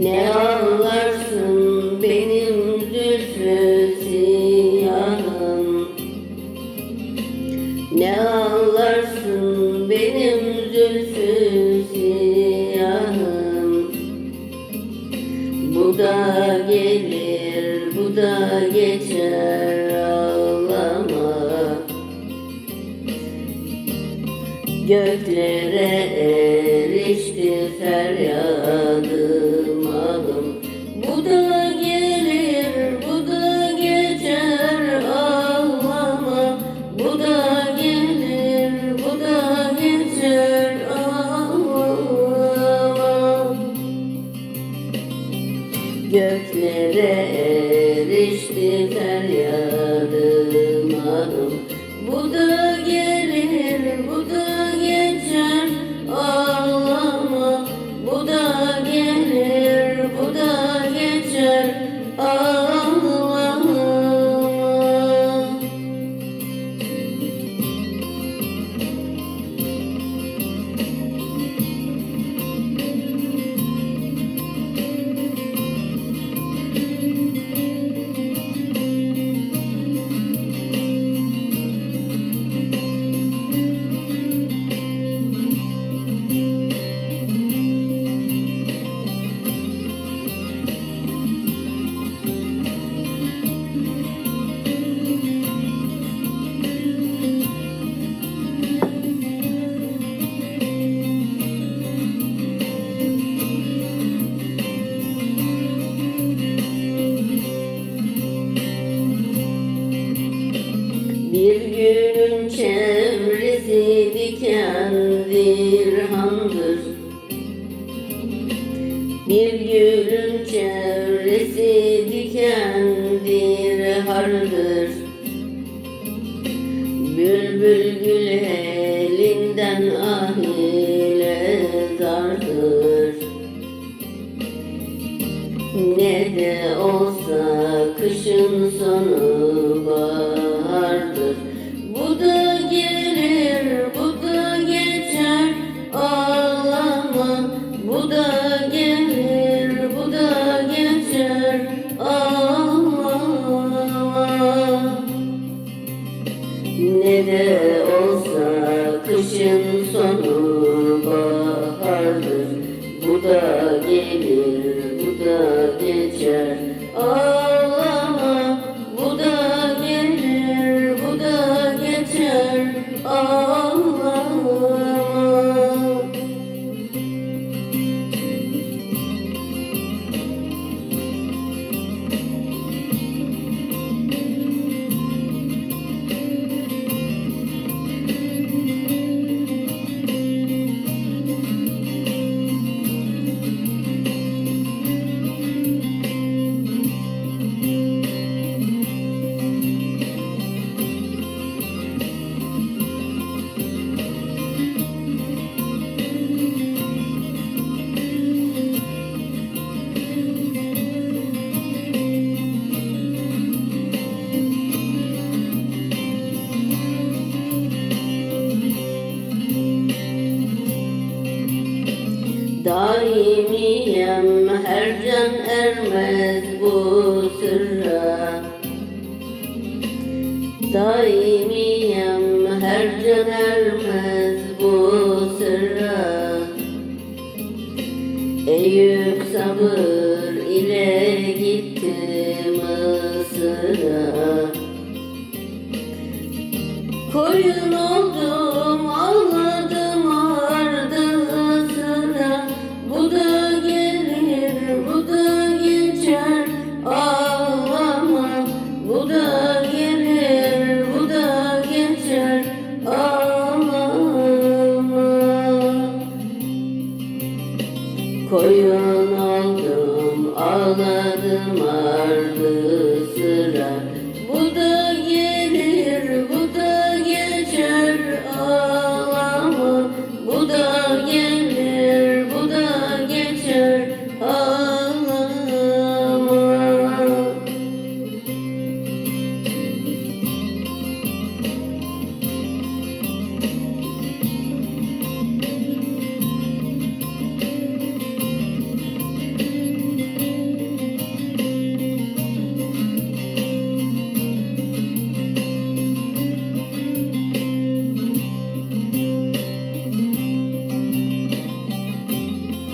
Ne ağlarsın benim zülfü siyahım Ne ağlarsın benim zülfü siyahım Bu da gelir bu da geçer ağlama. Göklere erişti feryadım alım Bu da gelir, bu da geçer ağlama. Bu da gelir, bu da geçer ağlama. Göklere erişti feryadım gülün çevresi dikendir handır. Bir gülün çevresi dikendir hardır. Bülbül gül elinden ah ile dardır ne de olsa kışın sonu Bu da gelir, bu da geçer. Ağlama ne de olsa kışın sonu bahardır. Bu da gelir, bu da geçer. Ağlama, Daimiyem her can ermez bu sırra. Daimiyem her can ermez bu sırra. Eyüp sabır ile gitti Mısır'a Koyun oldum Koyun oldum ağladım ardı sıra. Bu da